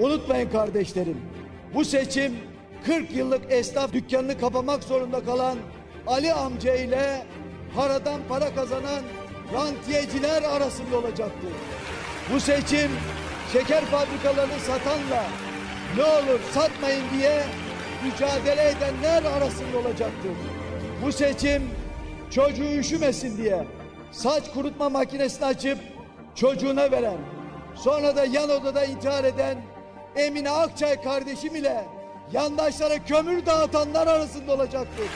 Değerli kardeşlerim, bu seçim 40 yıllık esnaf dükkanını kapamak zorunda kalan Ali amca ile paradan para kazanan rantiyeciler arasında olacaktır. Bu seçim şeker fabrikalarını satanla ne olur satmayın diye mücadele edenler arasında olacaktır. Bu seçim çocuğu üşümesin diye saç kurutma makinesini açıp çocuğuna veren, sonra da yan odada intihar eden Emine Akçay kardeşim ile yandaşlara kömür dağıtanlar arasında olacaktır.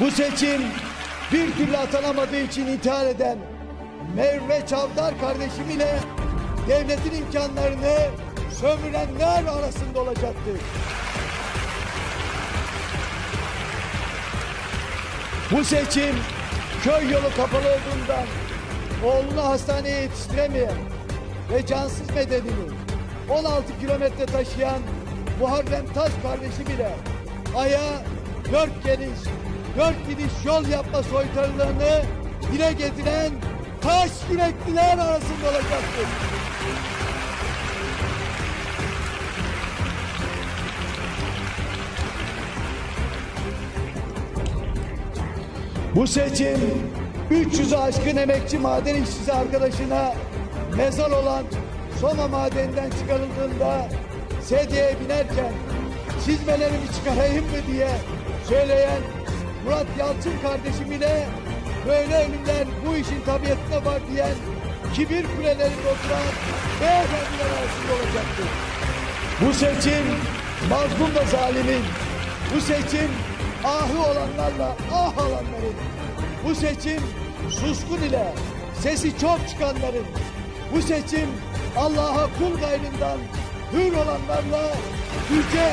Bu seçim bir türlü atanamadığı için intihar eden Merve Çavdar kardeşim ile devletin imkanlarını sömürenler arasında olacaktır. Bu seçim köy yolu kapalı olduğundan oğlunu hastaneye yetiştiremeyen ve cansız bedenini 16 kilometre taşıyan Muharrem Taş kardeşim ile aya dört geliş, dört gidiş yol yapma soytarılarını dile getiren taş yürekliler arasında olacaktır. Bu seçim 300'ü aşkın emekçi maden işçisi arkadaşına mezar olan Soma madeninden çıkarıldığında sedyeye binerken çizmelerimi çıkarayım mı diye söyleyen Murat Yalçın kardeşim ile böyle ölümler bu işin tabiatına var diyen kibir kulelerinde oturan beyefendiler arasında olacaktır. Bu seçim mazlumla zalimin, bu seçim ahı olanlarla ah alanların, bu seçim suskun ile sesi çok çıkanların, bu seçim Allah'a kul gayrından hür olanlarla yüce